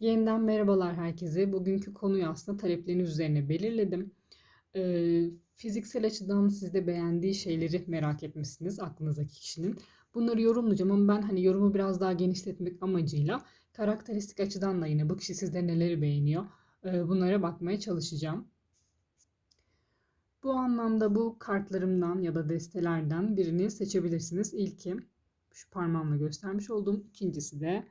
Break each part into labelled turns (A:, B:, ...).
A: Yeniden merhabalar herkese. Bugünkü konuyu aslında talepleriniz üzerine belirledim. Ee, fiziksel açıdan sizde beğendiği şeyleri merak etmişsiniz aklınızdaki kişinin. Bunları yorumlayacağım ama ben hani yorumu biraz daha genişletmek amacıyla karakteristik açıdan da yine bu kişi sizde neleri beğeniyor e, bunlara bakmaya çalışacağım. Bu anlamda bu kartlarımdan ya da destelerden birini seçebilirsiniz. İlki şu parmağımla göstermiş olduğum, ikincisi de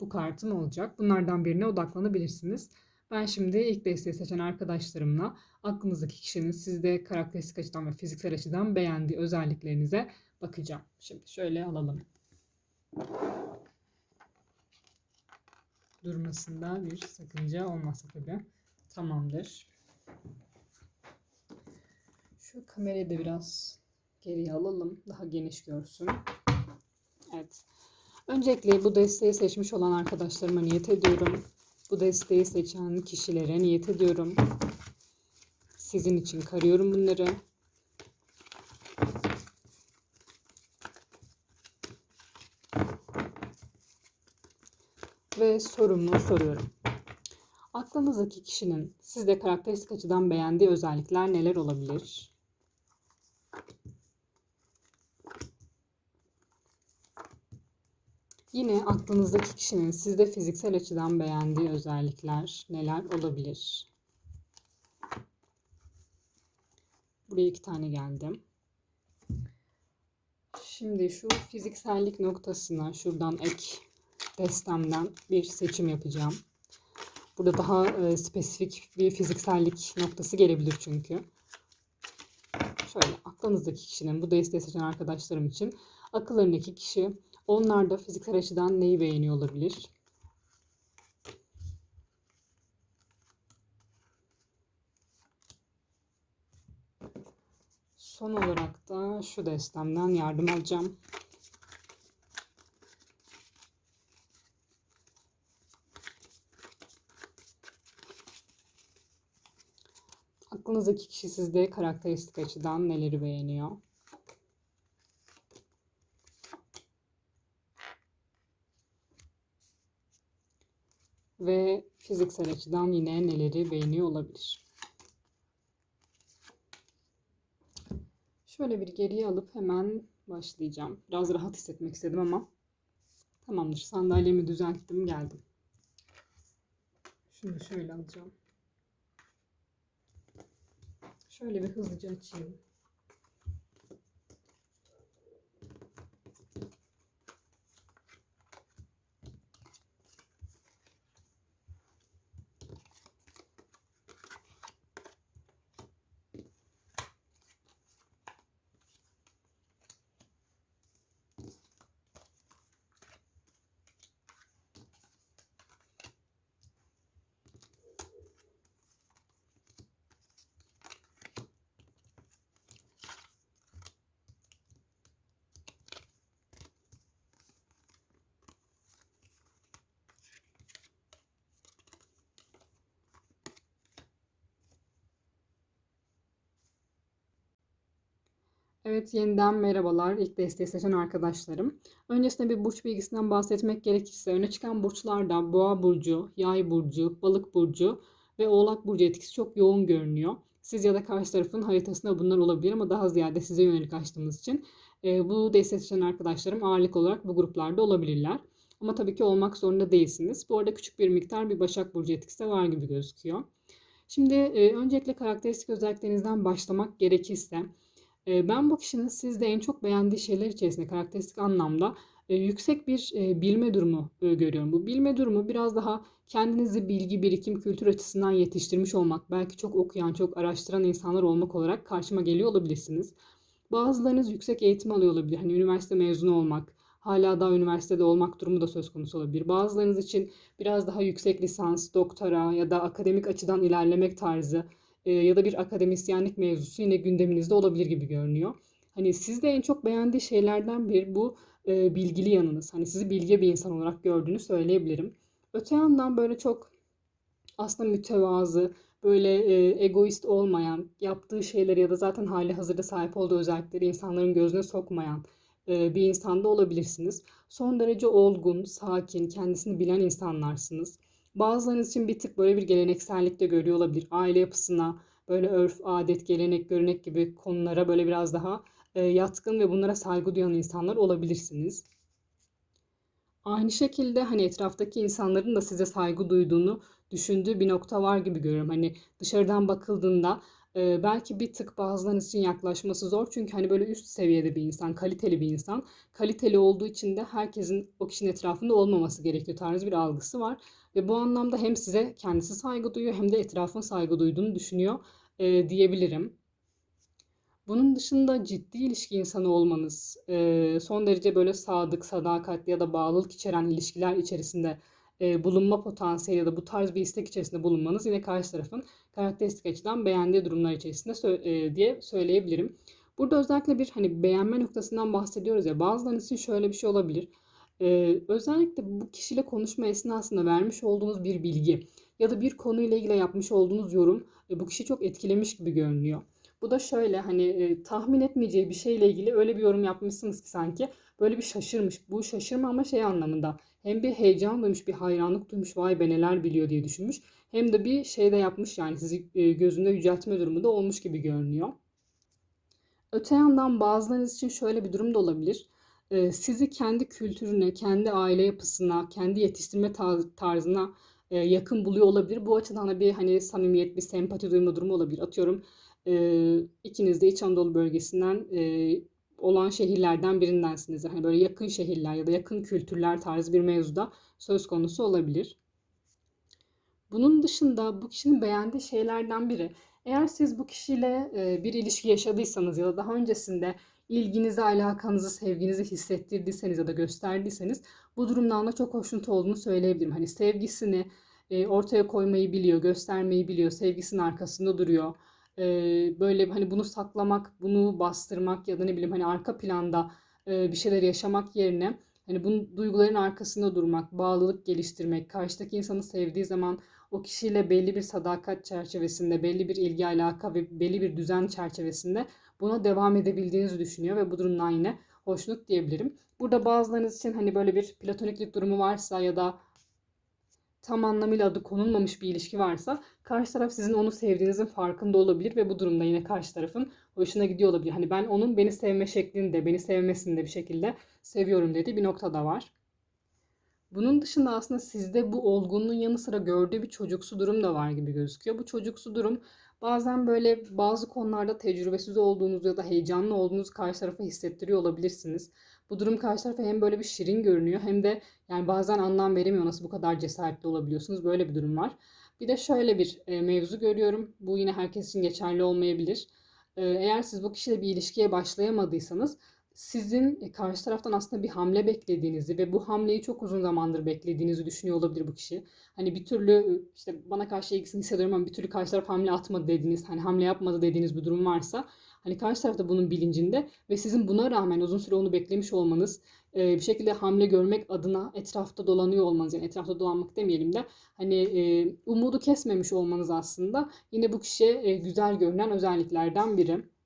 A: bu kartım olacak. Bunlardan birine odaklanabilirsiniz. Ben şimdi ilk desteği seçen arkadaşlarımla aklınızdaki kişinin sizde karakteristik açıdan ve fiziksel açıdan beğendiği özelliklerinize bakacağım. Şimdi şöyle alalım. Durmasında bir sakınca olmazsa tabii. Tamamdır. Şu kamerayı da biraz geriye alalım. Daha geniş görsün. Evet. Öncelikle bu desteği seçmiş olan arkadaşlarıma niyet ediyorum. Bu desteği seçen kişilere niyet ediyorum. Sizin için karıyorum bunları. Ve sorumu soruyorum. Aklınızdaki kişinin sizde karakteristik açıdan beğendiği özellikler neler olabilir? Yine aklınızdaki kişinin sizde fiziksel açıdan beğendiği özellikler neler olabilir? Buraya iki tane geldim. Şimdi şu fiziksellik noktasına şuradan ek destemden bir seçim yapacağım. Burada daha e, spesifik bir fiziksellik noktası gelebilir çünkü. Şöyle aklınızdaki kişinin bu desteği seçen arkadaşlarım için akıllarındaki kişi onlar da fiziksel açıdan neyi beğeniyor olabilir? Son olarak da şu destemden yardım alacağım. Aklınızdaki kişi sizde karakteristik açıdan neleri beğeniyor? Ve fiziksel açıdan yine neleri beğeniyor olabilir. Şöyle bir geriye alıp hemen başlayacağım. Biraz rahat hissetmek istedim ama tamamdır. Sandalyemi düzelttim geldim. Şunu şöyle alacağım. Şöyle bir hızlıca açayım. Evet yeniden merhabalar ilk desteği seçen arkadaşlarım. Öncesinde bir burç bilgisinden bahsetmek gerekirse öne çıkan burçlarda boğa burcu, yay burcu, balık burcu ve oğlak burcu etkisi çok yoğun görünüyor. Siz ya da karşı tarafın haritasında bunlar olabilir ama daha ziyade size yönelik açtığımız için e, bu desteği seçen arkadaşlarım ağırlık olarak bu gruplarda olabilirler. Ama tabii ki olmak zorunda değilsiniz. Bu arada küçük bir miktar bir Başak Burcu etkisi de var gibi gözüküyor. Şimdi e, öncelikle karakteristik özelliklerinizden başlamak gerekirse ben bu kişinin sizde en çok beğendiği şeyler içerisinde karakteristik anlamda yüksek bir bilme durumu görüyorum. Bu bilme durumu biraz daha kendinizi bilgi, birikim, kültür açısından yetiştirmiş olmak, belki çok okuyan, çok araştıran insanlar olmak olarak karşıma geliyor olabilirsiniz. Bazılarınız yüksek eğitim alıyor olabilir. Hani üniversite mezunu olmak, hala daha üniversitede olmak durumu da söz konusu olabilir. Bazılarınız için biraz daha yüksek lisans, doktora ya da akademik açıdan ilerlemek tarzı e, ya da bir akademisyenlik mevzusu yine gündeminizde olabilir gibi görünüyor. Hani sizde en çok beğendiği şeylerden bir bu e, bilgili yanınız. Hani sizi bilge bir insan olarak gördüğünü söyleyebilirim. Öte yandan böyle çok aslında mütevazı, böyle e, egoist olmayan, yaptığı şeyleri ya da zaten hali hazırda sahip olduğu özellikleri insanların gözüne sokmayan e, bir insanda olabilirsiniz. Son derece olgun, sakin, kendisini bilen insanlarsınız. Bazılarınız için bir tık böyle bir geleneksellik de görüyor olabilir. Aile yapısına, böyle örf, adet, gelenek, görenek gibi konulara böyle biraz daha e, yatkın ve bunlara saygı duyan insanlar olabilirsiniz. Aynı şekilde hani etraftaki insanların da size saygı duyduğunu düşündüğü bir nokta var gibi görüyorum. Hani dışarıdan bakıldığında e, belki bir tık bazılarınız için yaklaşması zor. Çünkü hani böyle üst seviyede bir insan, kaliteli bir insan. Kaliteli olduğu için de herkesin o kişinin etrafında olmaması gerekiyor tarzı bir algısı var. Ve bu anlamda hem size kendisi saygı duyuyor hem de etrafın saygı duyduğunu düşünüyor e, diyebilirim. Bunun dışında ciddi ilişki insanı olmanız, e, son derece böyle sadık, sadakatli ya da bağlılık içeren ilişkiler içerisinde e, bulunma potansiyeli ya da bu tarz bir istek içerisinde bulunmanız yine karşı tarafın karakteristik açıdan beğendiği durumlar içerisinde e, diye söyleyebilirim. Burada özellikle bir hani beğenme noktasından bahsediyoruz ya bazılarınız için şöyle bir şey olabilir. Ee, özellikle bu kişiyle konuşma esnasında vermiş olduğunuz bir bilgi ya da bir konuyla ilgili yapmış olduğunuz yorum e, bu kişi çok etkilemiş gibi görünüyor. Bu da şöyle hani e, tahmin etmeyeceği bir şeyle ilgili öyle bir yorum yapmışsınız ki sanki böyle bir şaşırmış. Bu şaşırma ama şey anlamında hem bir heyecan duymuş, bir hayranlık duymuş, vay be neler biliyor diye düşünmüş. Hem de bir şey de yapmış yani sizi e, gözünde yüceltme durumu da olmuş gibi görünüyor. Öte yandan bazılarınız için şöyle bir durum da olabilir. Sizi kendi kültürüne, kendi aile yapısına, kendi yetiştirme tarzına yakın buluyor olabilir. Bu açıdan da bir hani samimiyet, bir sempati duyma durumu olabilir. Atıyorum e, ikiniz de İç Anadolu bölgesinden olan şehirlerden birindensiniz. Hani böyle yakın şehirler ya da yakın kültürler tarzı bir mevzuda söz konusu olabilir. Bunun dışında bu kişinin beğendiği şeylerden biri eğer siz bu kişiyle bir ilişki yaşadıysanız ya da daha öncesinde ilginizi, alakanızı, sevginizi hissettirdiyseniz ya da gösterdiyseniz bu durumdan da çok hoşnut olduğunu söyleyebilirim. Hani sevgisini e, ortaya koymayı biliyor, göstermeyi biliyor, sevgisinin arkasında duruyor böyle hani bunu saklamak, bunu bastırmak ya da ne bileyim hani arka planda bir şeyler yaşamak yerine hani bu duyguların arkasında durmak, bağlılık geliştirmek, karşıdaki insanı sevdiği zaman o kişiyle belli bir sadakat çerçevesinde, belli bir ilgi alaka ve belli bir düzen çerçevesinde buna devam edebildiğinizi düşünüyor ve bu durumdan yine hoşnut diyebilirim. Burada bazılarınız için hani böyle bir platoniklik durumu varsa ya da tam anlamıyla adı konulmamış bir ilişki varsa karşı taraf sizin onu sevdiğinizin farkında olabilir ve bu durumda yine karşı tarafın hoşuna gidiyor olabilir. Hani ben onun beni sevme şeklinde, beni sevmesini de bir şekilde seviyorum dediği bir nokta da var. Bunun dışında aslında sizde bu olgunluğun yanı sıra gördüğü bir çocuksu durum da var gibi gözüküyor. Bu çocuksu durum bazen böyle bazı konularda tecrübesiz olduğunuz ya da heyecanlı olduğunuzu karşı tarafa hissettiriyor olabilirsiniz. Bu durum karşı tarafa hem böyle bir şirin görünüyor hem de yani bazen anlam veremiyor nasıl bu kadar cesaretli olabiliyorsunuz. Böyle bir durum var. Bir de şöyle bir e, mevzu görüyorum. Bu yine herkes için geçerli olmayabilir. E, eğer siz bu kişiyle bir ilişkiye başlayamadıysanız sizin e, karşı taraftan aslında bir hamle beklediğinizi ve bu hamleyi çok uzun zamandır beklediğinizi düşünüyor olabilir bu kişi. Hani bir türlü işte bana karşı ilgisini hissediyorum ama bir türlü karşı taraf hamle atmadı dediğiniz, hani hamle yapmadı dediğiniz bir durum varsa hani karşı taraf da bunun bilincinde ve sizin buna rağmen uzun süre onu beklemiş olmanız, bir şekilde hamle görmek adına etrafta dolanıyor olmanız yani etrafta dolanmak demeyelim de hani umudu kesmemiş olmanız aslında yine bu kişiye güzel görünen özelliklerden biri.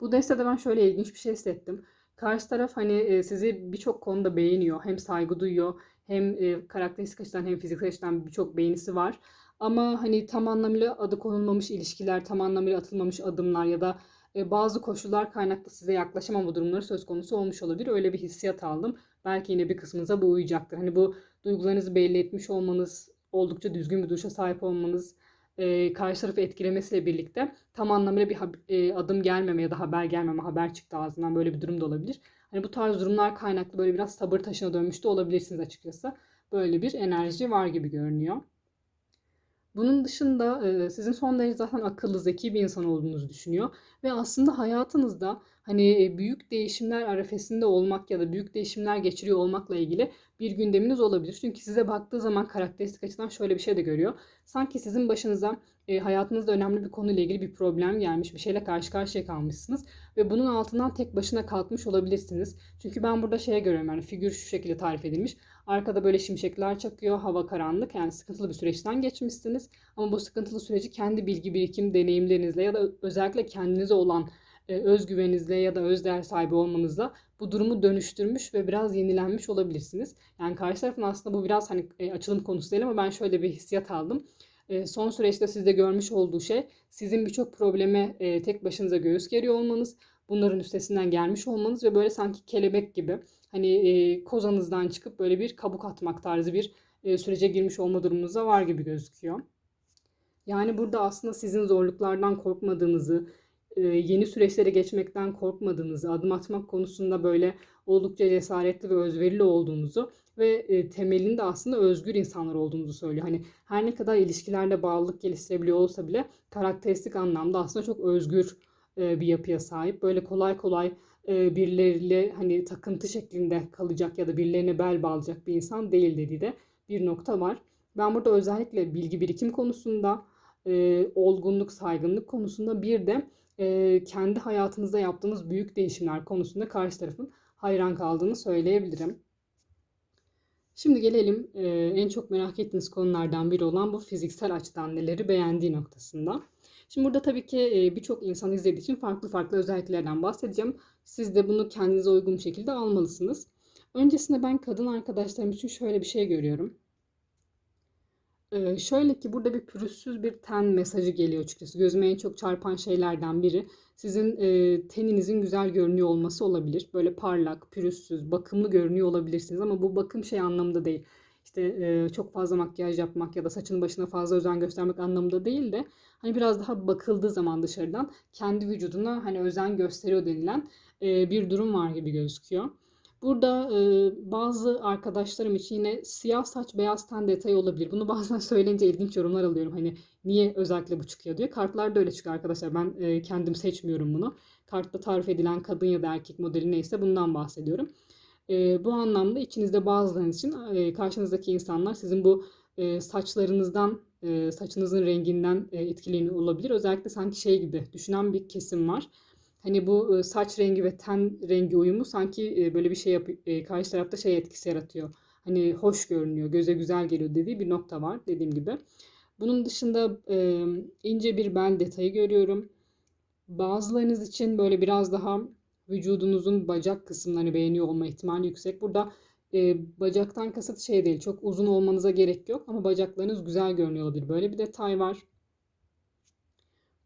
A: Bu destede ben şöyle ilginç bir şey hissettim. Karşı taraf hani e, sizi birçok konuda beğeniyor. Hem saygı duyuyor hem e, karakteristik açıdan hem fiziksel açıdan birçok beğenisi var. Ama hani tam anlamıyla adı konulmamış ilişkiler, tam anlamıyla atılmamış adımlar ya da e, bazı koşullar kaynaklı size yaklaşamama durumları söz konusu olmuş olabilir. Öyle bir hissiyat aldım. Belki yine bir kısmınıza bu uyacaktır. Hani bu duygularınızı belli etmiş olmanız, oldukça düzgün bir duruşa sahip olmanız, e, karşı tarafı etkilemesiyle birlikte tam anlamıyla bir e, adım gelmeme ya da haber gelmeme, haber çıktı ağzından böyle bir durum da olabilir. Hani bu tarz durumlar kaynaklı böyle biraz sabır taşına dönmüş de olabilirsiniz açıkçası. Böyle bir enerji var gibi görünüyor. Bunun dışında sizin son derece zaten akıllı, zeki bir insan olduğunuzu düşünüyor. Ve aslında hayatınızda hani büyük değişimler arefesinde olmak ya da büyük değişimler geçiriyor olmakla ilgili bir gündeminiz olabilir. Çünkü size baktığı zaman karakteristik açıdan şöyle bir şey de görüyor. Sanki sizin başınıza hayatınızda önemli bir konuyla ilgili bir problem gelmiş, bir şeyle karşı karşıya kalmışsınız ve bunun altından tek başına kalkmış olabilirsiniz. Çünkü ben burada şeye görüyorum yani figür şu şekilde tarif edilmiş. Arkada böyle şimşekler çakıyor, hava karanlık yani sıkıntılı bir süreçten geçmişsiniz. Ama bu sıkıntılı süreci kendi bilgi birikim deneyimlerinizle ya da özellikle kendinize olan e, özgüveninizle ya da özdeğer sahibi olmanızla bu durumu dönüştürmüş ve biraz yenilenmiş olabilirsiniz. Yani karşı tarafın aslında bu biraz hani e, açılım konusu değil ama ben şöyle bir hissiyat aldım. E, son süreçte sizde görmüş olduğu şey sizin birçok probleme tek başınıza göğüs geriyor olmanız, bunların üstesinden gelmiş olmanız ve böyle sanki kelebek gibi hani e, kozanızdan çıkıp böyle bir kabuk atmak tarzı bir e, sürece girmiş olma durumunuz da var gibi gözüküyor. Yani burada aslında sizin zorluklardan korkmadığınızı, yeni süreçlere geçmekten korkmadığınızı, adım atmak konusunda böyle oldukça cesaretli ve özverili olduğunuzu ve temelinde aslında özgür insanlar olduğunuzu söylüyor. Hani her ne kadar ilişkilerde bağlılık geliştirebiliyor olsa bile karakteristik anlamda aslında çok özgür e, bir yapıya sahip. Böyle kolay kolay birileriyle hani takıntı şeklinde kalacak ya da birilerine bel bağlayacak bir insan değil dediği de bir nokta var. Ben burada özellikle bilgi birikim konusunda, e, olgunluk, saygınlık konusunda bir de e, kendi hayatınızda yaptığınız büyük değişimler konusunda karşı tarafın hayran kaldığını söyleyebilirim. Şimdi gelelim e, en çok merak ettiğiniz konulardan biri olan bu fiziksel açıdan neleri beğendiği noktasında. Şimdi burada tabii ki birçok insan izlediği için farklı farklı özelliklerden bahsedeceğim. Siz de bunu kendinize uygun bir şekilde almalısınız. Öncesinde ben kadın arkadaşlarım için şöyle bir şey görüyorum. Ee, şöyle ki burada bir pürüzsüz bir ten mesajı geliyor açıkçası. Gözüme en çok çarpan şeylerden biri sizin e, teninizin güzel görünüyor olması olabilir. Böyle parlak, pürüzsüz, bakımlı görünüyor olabilirsiniz ama bu bakım şey anlamında değil. İşte e, çok fazla makyaj yapmak ya da saçın başına fazla özen göstermek anlamında değil de hani biraz daha bakıldığı zaman dışarıdan kendi vücuduna hani özen gösteriyor denilen e, bir durum var gibi gözüküyor. Burada e, bazı arkadaşlarım için yine siyah saç beyaz ten detayı olabilir. Bunu bazen söyleyince ilginç yorumlar alıyorum. Hani niye özellikle bu çıkıyor diye. Kartlarda öyle çıkıyor arkadaşlar. Ben e, kendim seçmiyorum bunu. Kartta tarif edilen kadın ya da erkek modeli neyse bundan bahsediyorum. E, bu anlamda içinizde bazılarınız için e, karşınızdaki insanlar sizin bu e, saçlarınızdan, e, saçınızın renginden e, etkileniyor olabilir. Özellikle sanki şey gibi düşünen bir kesim var Hani bu saç rengi ve ten rengi uyumu sanki böyle bir şey yap karşı tarafta şey etkisi yaratıyor. Hani hoş görünüyor, göze güzel geliyor dediği bir nokta var dediğim gibi. Bunun dışında e, ince bir bel detayı görüyorum. Bazılarınız için böyle biraz daha vücudunuzun bacak kısımlarını beğeniyor olma ihtimali yüksek. Burada e, bacaktan kasıt şey değil, çok uzun olmanıza gerek yok ama bacaklarınız güzel görünüyor olabilir. Böyle bir detay var.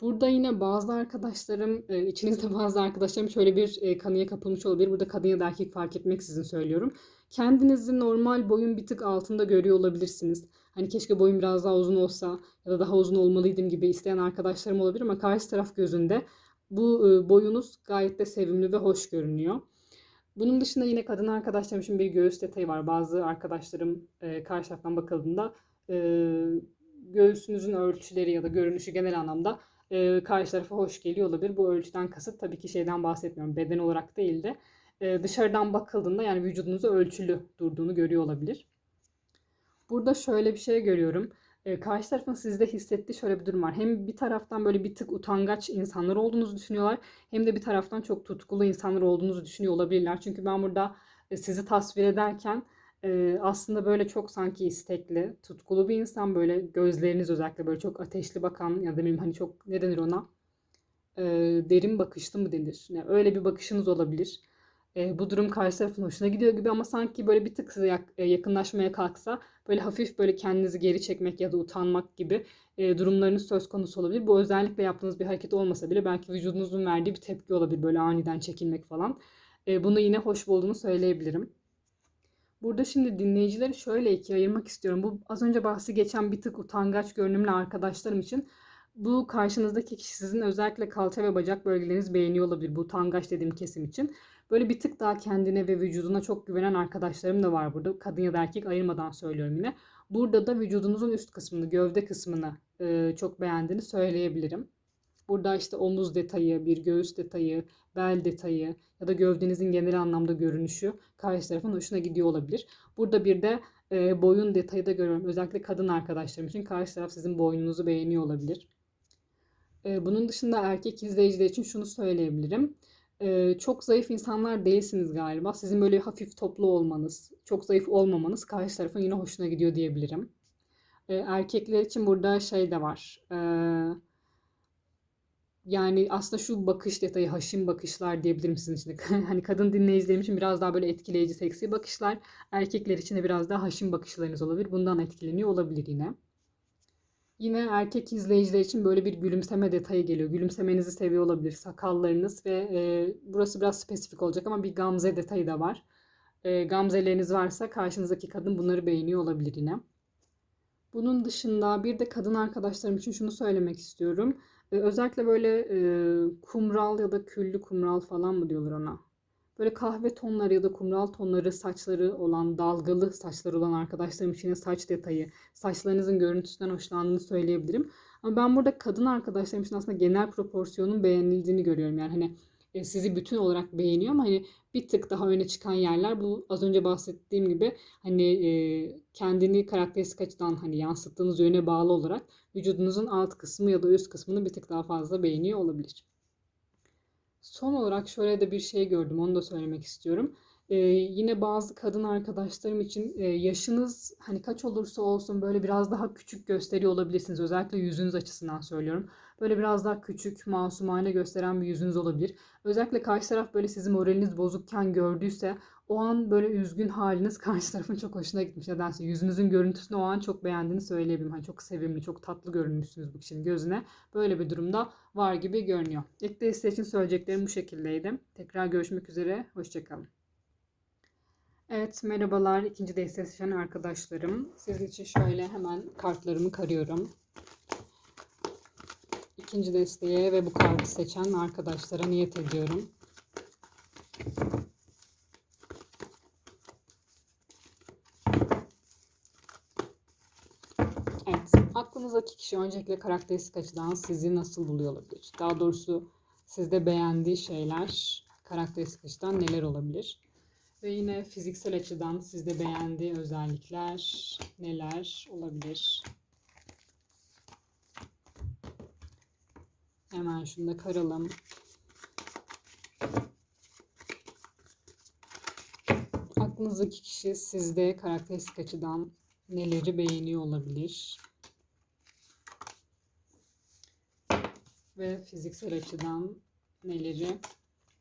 A: Burada yine bazı arkadaşlarım, e, içinizde bazı arkadaşlarım şöyle bir e, kanıya kapılmış olabilir. Burada kadın ya da erkek fark etmeksizin söylüyorum. Kendinizi normal boyun bir tık altında görüyor olabilirsiniz. Hani keşke boyum biraz daha uzun olsa ya da daha uzun olmalıydım gibi isteyen arkadaşlarım olabilir ama karşı taraf gözünde bu e, boyunuz gayet de sevimli ve hoş görünüyor. Bunun dışında yine kadın arkadaşlarım için bir göğüs detayı var. Bazı arkadaşlarım karşı taraftan bakıldığında göğsünüzün ölçüleri ya da görünüşü genel anlamda e, karşı tarafa hoş geliyor olabilir. Bu ölçüden kasıt tabii ki şeyden bahsetmiyorum. Beden olarak değil de e, dışarıdan bakıldığında yani vücudunuzu ölçülü durduğunu görüyor olabilir. Burada şöyle bir şey görüyorum. E, karşı tarafın sizde hissettiği şöyle bir durum var. Hem bir taraftan böyle bir tık utangaç insanlar olduğunuzu düşünüyorlar. Hem de bir taraftan çok tutkulu insanlar olduğunuzu düşünüyor olabilirler. Çünkü ben burada e, sizi tasvir ederken e, aslında böyle çok sanki istekli, tutkulu bir insan böyle gözleriniz özellikle böyle çok ateşli bakan ya da benim hani çok ne denir ona e, derin bakışlı mı denir? Yani öyle bir bakışınız olabilir. E, bu durum karşı tarafın hoşuna gidiyor gibi ama sanki böyle bir tık size yak, e, yakınlaşmaya kalksa böyle hafif böyle kendinizi geri çekmek ya da utanmak gibi e, durumlarınız söz konusu olabilir. Bu özellikle yaptığınız bir hareket olmasa bile belki vücudunuzun verdiği bir tepki olabilir böyle aniden çekilmek falan. E, bunu yine hoş bulduğumu söyleyebilirim. Burada şimdi dinleyicileri şöyle ikiye ayırmak istiyorum. Bu az önce bahsi geçen bir tık utangaç görünümlü arkadaşlarım için bu karşınızdaki kişi sizin özellikle kalça ve bacak bölgeleriniz beğeniyor olabilir. Bu utangaç dediğim kesim için. Böyle bir tık daha kendine ve vücuduna çok güvenen arkadaşlarım da var burada. Kadın ya da erkek ayırmadan söylüyorum yine. Burada da vücudunuzun üst kısmını, gövde kısmını e, çok beğendiğini söyleyebilirim. Burada işte omuz detayı, bir göğüs detayı, bel detayı ya da gövdenizin genel anlamda görünüşü karşı tarafın hoşuna gidiyor olabilir. Burada bir de e, boyun detayı da görüyorum. Özellikle kadın arkadaşlarım için karşı taraf sizin boynunuzu beğeniyor olabilir. E, bunun dışında erkek izleyiciler için şunu söyleyebilirim. E, çok zayıf insanlar değilsiniz galiba. Sizin böyle hafif toplu olmanız, çok zayıf olmamanız karşı tarafın yine hoşuna gidiyor diyebilirim. E, erkekler için burada şey de var. Eee Yani aslında şu bakış detayı haşim bakışlar diyebilirim sizin için. Hani kadın dinleyicilerim için biraz daha böyle etkileyici, seksi bakışlar. Erkekler için de biraz daha haşim bakışlarınız olabilir. Bundan etkileniyor olabilir yine. Yine erkek izleyiciler için böyle bir gülümseme detayı geliyor. Gülümsemenizi seviyor olabilir. Sakallarınız ve e, burası biraz spesifik olacak ama bir gamze detayı da var. E, gamzeleriniz varsa karşınızdaki kadın bunları beğeniyor olabilir yine. Bunun dışında bir de kadın arkadaşlarım için şunu söylemek istiyorum. E, özellikle böyle e, kumral ya da küllü kumral falan mı diyorlar ona? Böyle kahve tonları ya da kumral tonları saçları olan, dalgalı saçları olan arkadaşlarım için saç detayı, saçlarınızın görüntüsünden hoşlandığını söyleyebilirim. Ama ben burada kadın arkadaşlarım için aslında genel proporsiyonun beğenildiğini görüyorum. Yani hani e, sizi bütün olarak beğeniyor ama hani bir tık daha öne çıkan yerler bu az önce bahsettiğim gibi hani e, kendini karakteristik açıdan hani yansıttığınız yöne bağlı olarak vücudunuzun alt kısmı ya da üst kısmını bir tık daha fazla beğeniyor olabilir. Son olarak şöyle de bir şey gördüm, onu da söylemek istiyorum. Ee, yine bazı kadın arkadaşlarım için e, yaşınız hani kaç olursa olsun böyle biraz daha küçük gösteriyor olabilirsiniz. Özellikle yüzünüz açısından söylüyorum. Böyle biraz daha küçük, masumane gösteren bir yüzünüz olabilir. Özellikle karşı taraf böyle sizin moraliniz bozukken gördüyse o an böyle üzgün haliniz karşı tarafın çok hoşuna gitmiş. Nedense yüzünüzün görüntüsünü o an çok beğendiğini söyleyebilirim. Hani çok sevimli, çok tatlı görünmüşsünüz bu kişinin gözüne. Böyle bir durumda var gibi görünüyor. İlk deste için söyleyeceklerim bu şekildeydi. Tekrar görüşmek üzere. Hoşçakalın. Evet, merhabalar ikinci deste seçen arkadaşlarım. Sizin için şöyle hemen kartlarımı karıyorum. İkinci desteğe ve bu kartı seçen arkadaşlara niyet ediyorum. Evet, aklınızdaki kişi öncelikle karakteristik açıdan sizi nasıl buluyor olabilir? Daha doğrusu sizde beğendiği şeyler karakteristik açıdan neler olabilir? Ve yine fiziksel açıdan sizde beğendiği özellikler neler olabilir? Hemen şunu da karalım. Aklınızdaki kişi sizde karakteristik açıdan neleri beğeniyor olabilir? Ve fiziksel açıdan neleri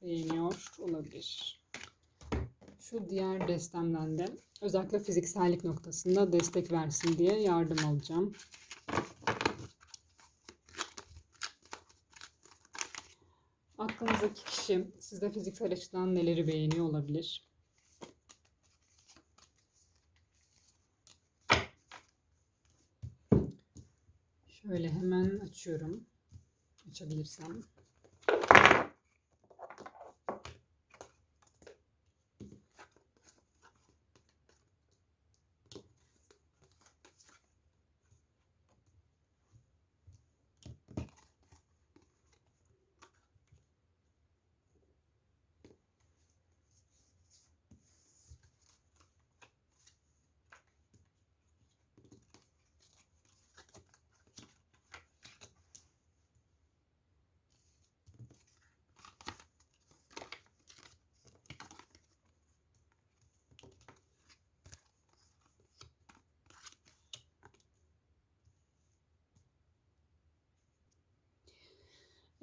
A: beğeniyor olabilir? Şu diğer destemden de özellikle fiziksellik noktasında destek versin diye yardım alacağım. Aklınızdaki kişi sizde fiziksel açıdan neleri beğeniyor olabilir? Şöyle hemen açıyorum. Açabilirsem.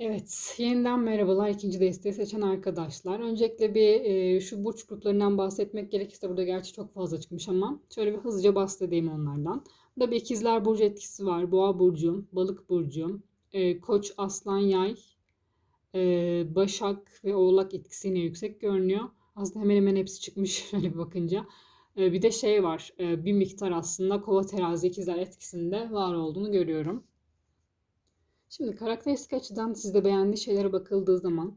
A: Evet, yeniden merhabalar ikinci desteği seçen arkadaşlar. Öncelikle bir e, şu burç gruplarından bahsetmek gerekirse burada gerçi çok fazla çıkmış ama şöyle bir hızlıca bahsedeyim onlardan. Burada bir ikizler burcu etkisi var. Boğa burcu, balık burcu, e, koç, aslan, yay, e, başak ve oğlak etkisi yine yüksek görünüyor. Aslında hemen hemen hepsi çıkmış şöyle bir bakınca. E, bir de şey var, e, bir miktar aslında kova terazi ikizler etkisinde var olduğunu görüyorum. Şimdi karakteristik açıdan sizde beğendiği şeylere bakıldığı zaman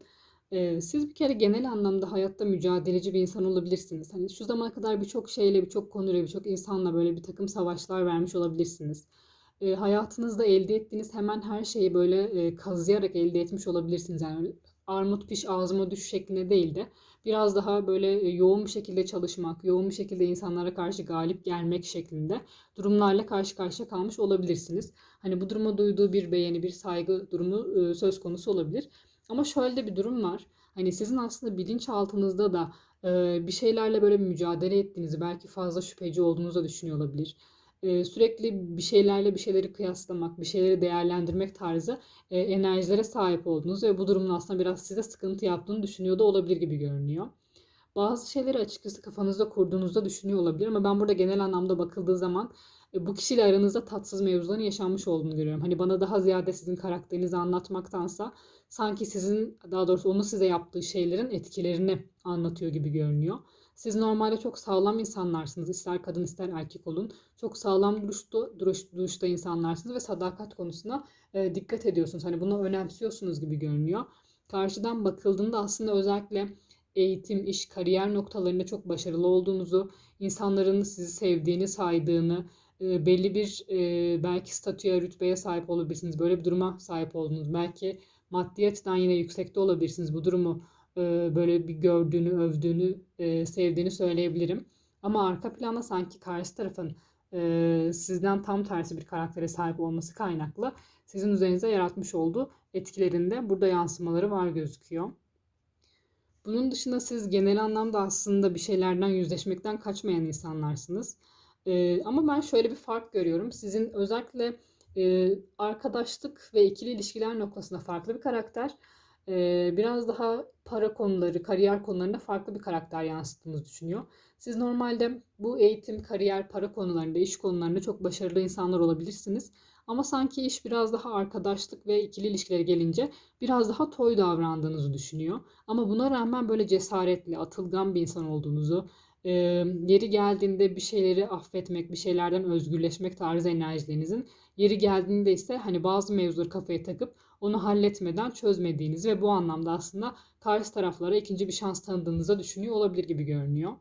A: e, siz bir kere genel anlamda hayatta mücadeleci bir insan olabilirsiniz. Hani şu zamana kadar birçok şeyle, birçok konuyla, birçok insanla böyle bir takım savaşlar vermiş olabilirsiniz. E, hayatınızda elde ettiğiniz hemen her şeyi böyle e, kazıyarak elde etmiş olabilirsiniz. Yani armut piş ağzıma düş şeklinde değil de biraz daha böyle e, yoğun bir şekilde çalışmak, yoğun bir şekilde insanlara karşı galip gelmek şeklinde durumlarla karşı karşıya kalmış olabilirsiniz. Hani bu duruma duyduğu bir beğeni, bir saygı durumu e, söz konusu olabilir. Ama şöyle de bir durum var. Hani sizin aslında bilinçaltınızda da e, bir şeylerle böyle mücadele ettiğinizi, belki fazla şüpheci olduğunuzu da düşünüyor olabilir. E, sürekli bir şeylerle bir şeyleri kıyaslamak, bir şeyleri değerlendirmek tarzı e, enerjilere sahip olduğunuz ve bu durumun aslında biraz size sıkıntı yaptığını düşünüyor da olabilir gibi görünüyor. Bazı şeyleri açıkçası kafanızda kurduğunuzda düşünüyor olabilir ama ben burada genel anlamda bakıldığı zaman e, bu kişiyle aranızda tatsız mevzuların yaşanmış olduğunu görüyorum. Hani bana daha ziyade sizin karakterinizi anlatmaktansa sanki sizin daha doğrusu onun size yaptığı şeylerin etkilerini anlatıyor gibi görünüyor. Siz normalde çok sağlam insanlarsınız. İster kadın ister erkek olun. Çok sağlam duruşta, duruş, duruşta insanlarsınız ve sadakat konusuna e, dikkat ediyorsunuz. Hani bunu önemsiyorsunuz gibi görünüyor. Karşıdan bakıldığında aslında özellikle eğitim, iş, kariyer noktalarında çok başarılı olduğunuzu, insanların sizi sevdiğini, saydığını, e, belli bir e, belki statüye, rütbeye sahip olabilirsiniz. Böyle bir duruma sahip oldunuz. Belki maddi açıdan yine yüksekte olabilirsiniz. Bu durumu e, böyle bir gördüğünü, övdüğünü, e, sevdiğini söyleyebilirim. Ama arka planda sanki karşı tarafın e, sizden tam tersi bir karaktere sahip olması kaynaklı sizin üzerinize yaratmış olduğu etkilerinde burada yansımaları var gözüküyor. Bunun dışında siz genel anlamda aslında bir şeylerden yüzleşmekten kaçmayan insanlarsınız. Ama ben şöyle bir fark görüyorum. Sizin özellikle arkadaşlık ve ikili ilişkiler noktasında farklı bir karakter. Ee, biraz daha para konuları, kariyer konularında farklı bir karakter yansıttığınızı düşünüyor. Siz normalde bu eğitim, kariyer, para konularında, iş konularında çok başarılı insanlar olabilirsiniz. Ama sanki iş biraz daha arkadaşlık ve ikili ilişkilere gelince biraz daha toy davrandığınızı düşünüyor. Ama buna rağmen böyle cesaretli, atılgan bir insan olduğunuzu, e, yeri geldiğinde bir şeyleri affetmek, bir şeylerden özgürleşmek tarzı enerjilerinizin, yeri geldiğinde ise hani bazı mevzuları kafaya takıp onu halletmeden çözmediğiniz ve bu anlamda aslında karşı taraflara ikinci bir şans tanıdığınızı düşünüyor olabilir gibi görünüyor.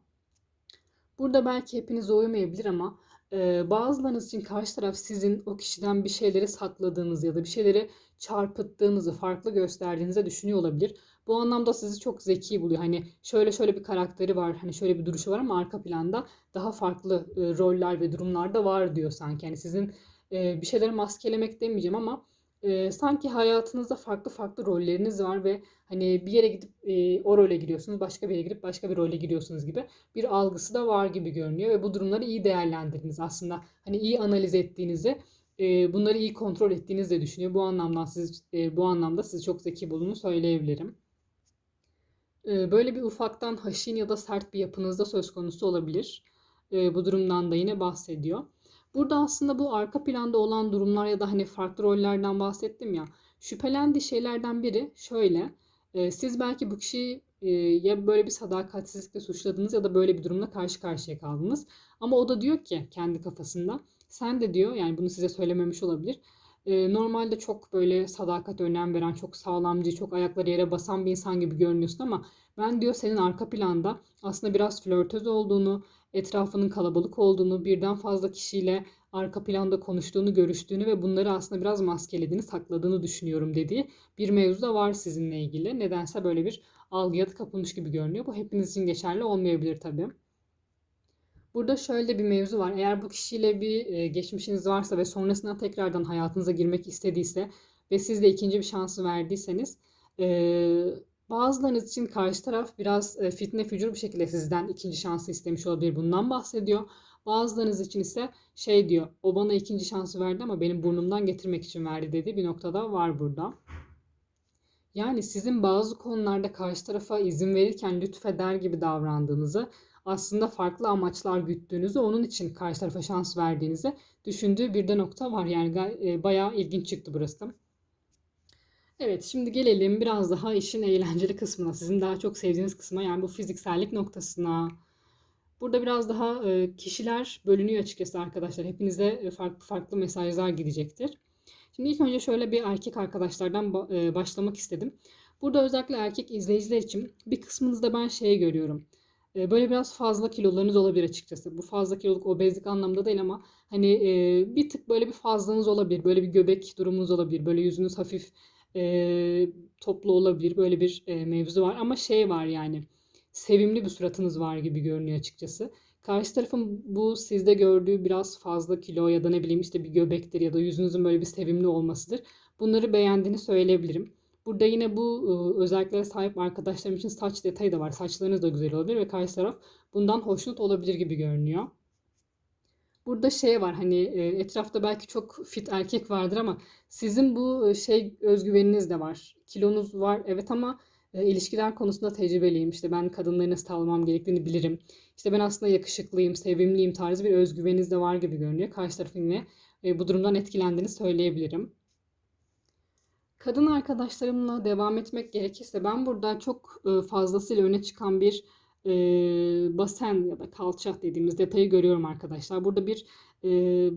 A: Burada belki hepinize uymayabilir ama e, bazılarınız için karşı taraf sizin o kişiden bir şeyleri sakladığınız ya da bir şeyleri çarpıttığınızı, farklı gösterdiğinizi düşünüyor olabilir. Bu anlamda sizi çok zeki buluyor. Hani şöyle şöyle bir karakteri var, hani şöyle bir duruşu var ama arka planda daha farklı e, roller ve durumlar da var diyor sanki. Yani sizin e, bir şeyleri maskelemek demeyeceğim ama e, sanki hayatınızda farklı farklı rolleriniz var ve hani bir yere gidip e, o role giriyorsunuz, başka bir yere gidip başka bir role giriyorsunuz gibi bir algısı da var gibi görünüyor ve bu durumları iyi değerlendirdiniz aslında. Hani iyi analiz ettiğinizi, e, bunları iyi kontrol ettiğinizi de düşünüyor. Bu anlamdan siz e, bu anlamda sizi çok zeki bulduğunu söyleyebilirim. E, böyle bir ufaktan haşin ya da sert bir yapınızda söz konusu olabilir. E, bu durumdan da yine bahsediyor. Burada aslında bu arka planda olan durumlar ya da hani farklı rollerden bahsettim ya. Şüphelendiği şeylerden biri şöyle. E, siz belki bu kişiyi e, ya böyle bir sadakatsizlikle suçladınız ya da böyle bir durumla karşı karşıya kaldınız. Ama o da diyor ki kendi kafasında sen de diyor yani bunu size söylememiş olabilir. E, normalde çok böyle sadakat önem veren, çok sağlamcı, çok ayakları yere basan bir insan gibi görünüyorsun ama ben diyor senin arka planda aslında biraz flörtöz olduğunu, etrafının kalabalık olduğunu, birden fazla kişiyle arka planda konuştuğunu, görüştüğünü ve bunları aslında biraz maskelediğini, sakladığını düşünüyorum dediği bir mevzu da var sizinle ilgili. Nedense böyle bir algıya da kapılmış gibi görünüyor. Bu hepiniz için geçerli olmayabilir tabii. Burada şöyle bir mevzu var. Eğer bu kişiyle bir e, geçmişiniz varsa ve sonrasında tekrardan hayatınıza girmek istediyse ve siz de ikinci bir şansı verdiyseniz e, bazılarınız için karşı taraf biraz e, fitne fücur bir şekilde sizden ikinci şansı istemiş olabilir. Bundan bahsediyor. Bazılarınız için ise şey diyor. O bana ikinci şansı verdi ama benim burnumdan getirmek için verdi dedi. Bir noktada var burada. Yani sizin bazı konularda karşı tarafa izin verirken lütfeder gibi davrandığınızı aslında farklı amaçlar güttüğünüzü, onun için karşı tarafa şans verdiğinizi düşündüğü bir de nokta var. Yani e, bayağı ilginç çıktı burası. Evet, şimdi gelelim biraz daha işin eğlenceli kısmına, sizin daha çok sevdiğiniz kısma yani bu fiziksellik noktasına. Burada biraz daha e, kişiler bölünüyor açıkçası arkadaşlar. Hepinize e, farklı farklı mesajlar gidecektir. Şimdi ilk önce şöyle bir erkek arkadaşlardan başlamak istedim. Burada özellikle erkek izleyiciler için bir kısmınızda ben şey görüyorum. Böyle biraz fazla kilolarınız olabilir açıkçası. Bu fazla kiloluk obezlik anlamda değil ama hani e, bir tık böyle bir fazlanız olabilir. Böyle bir göbek durumunuz olabilir. Böyle yüzünüz hafif e, toplu olabilir. Böyle bir e, mevzu var ama şey var yani sevimli bir suratınız var gibi görünüyor açıkçası. Karşı tarafın bu sizde gördüğü biraz fazla kilo ya da ne bileyim işte bir göbektir ya da yüzünüzün böyle bir sevimli olmasıdır. Bunları beğendiğini söyleyebilirim. Burada yine bu özelliklere sahip arkadaşlarım için saç detayı da var. Saçlarınız da güzel olabilir ve karşı taraf bundan hoşnut olabilir gibi görünüyor. Burada şey var hani e, etrafta belki çok fit erkek vardır ama sizin bu e, şey özgüveniniz de var. Kilonuz var evet ama e, ilişkiler konusunda tecrübeliyim. İşte ben kadınları nasıl tavlamam gerektiğini bilirim. İşte ben aslında yakışıklıyım, sevimliyim tarzı bir özgüveniniz de var gibi görünüyor. Karşı tarafın yine bu durumdan etkilendiğini söyleyebilirim. Kadın arkadaşlarımla devam etmek gerekirse ben burada çok fazlasıyla öne çıkan bir e, basen ya da kalça dediğimiz detayı görüyorum arkadaşlar. Burada bir e,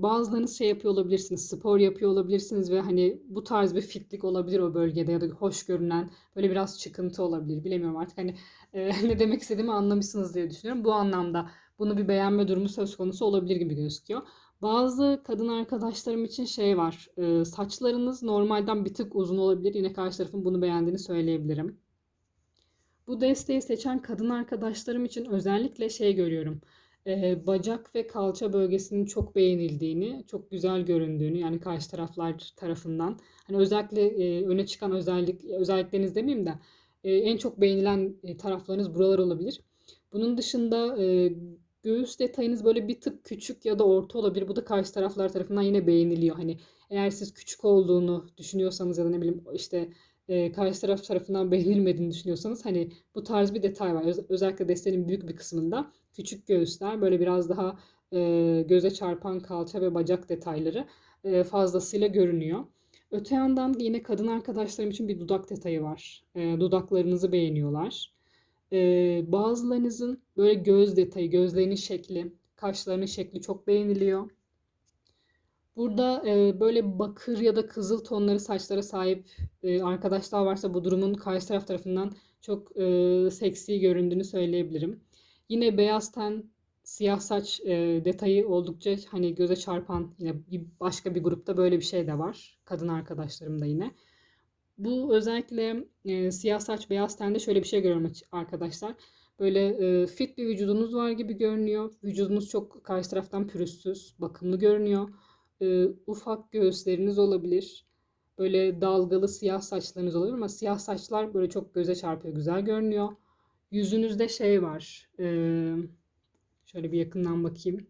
A: bazılarınız şey yapıyor olabilirsiniz, spor yapıyor olabilirsiniz ve hani bu tarz bir fitlik olabilir o bölgede ya da hoş görünen böyle biraz çıkıntı olabilir. Bilemiyorum artık hani e, ne demek istediğimi anlamışsınız diye düşünüyorum. Bu anlamda bunu bir beğenme durumu söz konusu olabilir gibi gözüküyor. Bazı kadın arkadaşlarım için şey var. e, saçlarınız normalden bir tık uzun olabilir. Yine karşı tarafın bunu beğendiğini söyleyebilirim. Bu desteği seçen kadın arkadaşlarım için özellikle şey görüyorum. E, bacak ve kalça bölgesinin çok beğenildiğini, çok güzel göründüğünü yani karşı taraflar tarafından. Hani özellikle e, öne çıkan özellik özellikleriniz demeyeyim de e, en çok beğenilen e, taraflarınız buralar olabilir. Bunun dışında e, göğüs detayınız böyle bir tık küçük ya da orta olabilir. Bu da karşı taraflar tarafından yine beğeniliyor. Hani eğer siz küçük olduğunu düşünüyorsanız ya da ne bileyim işte e, karşı taraf tarafından beğenilmediğini düşünüyorsanız hani bu tarz bir detay var. Öz- özellikle destenin büyük bir kısmında küçük göğüsler böyle biraz daha e, göze çarpan kalça ve bacak detayları e, fazlasıyla görünüyor. Öte yandan yine kadın arkadaşlarım için bir dudak detayı var. E, dudaklarınızı beğeniyorlar. E, bazılarınızın böyle göz detayı, gözlerinin şekli, kaşlarının şekli çok beğeniliyor. Burada e, böyle bakır ya da kızıl tonları saçlara sahip e, arkadaşlar varsa bu durumun karşı taraf tarafından çok e, seksi göründüğünü söyleyebilirim. Yine beyaz ten, siyah saç e, detayı oldukça hani göze çarpan yine bir başka bir grupta böyle bir şey de var. Kadın arkadaşlarım da yine. Bu özellikle e, siyah saç, beyaz tende şöyle bir şey görüyorum arkadaşlar. Böyle e, fit bir vücudunuz var gibi görünüyor. Vücudunuz çok karşı taraftan pürüzsüz, bakımlı görünüyor. E, ufak göğüsleriniz olabilir. Böyle dalgalı siyah saçlarınız olabilir ama siyah saçlar böyle çok göze çarpıyor, güzel görünüyor. Yüzünüzde şey var. e, şöyle bir yakından bakayım.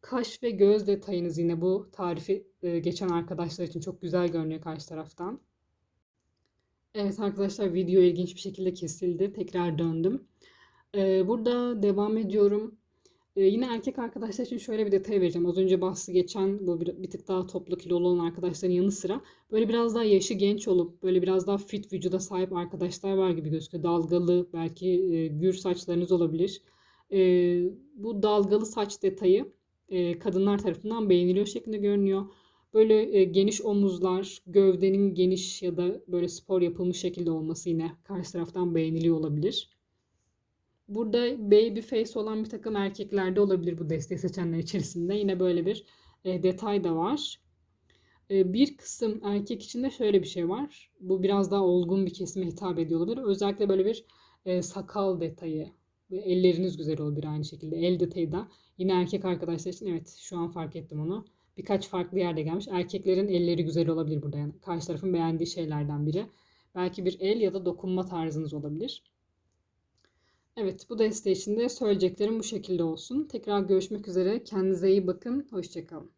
A: Kaş ve göz detayınız yine bu tarifi e, geçen arkadaşlar için çok güzel görünüyor karşı taraftan. Evet arkadaşlar video ilginç bir şekilde kesildi. Tekrar döndüm. Ee, burada devam ediyorum. Ee, yine erkek arkadaşlar için şöyle bir detay vereceğim. Az önce bahsi geçen bu bir, bir tık daha toplu kilolu olan arkadaşların yanı sıra böyle biraz daha yaşı genç olup böyle biraz daha fit vücuda sahip arkadaşlar var gibi gözüküyor. Dalgalı belki e, gür saçlarınız olabilir. Ee, bu dalgalı saç detayı e, kadınlar tarafından beğeniliyor şeklinde görünüyor. Böyle e, geniş omuzlar, gövdenin geniş ya da böyle spor yapılmış şekilde olması yine karşı taraftan beğeniliyor olabilir. Burada baby face olan bir takım erkeklerde olabilir bu desteği seçenler içerisinde. Yine böyle bir e, detay da var. E, bir kısım erkek için de şöyle bir şey var. Bu biraz daha olgun bir kesime hitap ediyor olabilir. Özellikle böyle bir e, sakal detayı ve elleriniz güzel olabilir aynı şekilde. El detayı da yine erkek arkadaşlar için evet şu an fark ettim onu birkaç farklı yerde gelmiş. Erkeklerin elleri güzel olabilir burada. Yani karşı tarafın beğendiği şeylerden biri. Belki bir el ya da dokunma tarzınız olabilir. Evet, bu desteği için de söyleyeceklerim bu şekilde olsun. Tekrar görüşmek üzere. Kendinize iyi bakın. Hoşçakalın.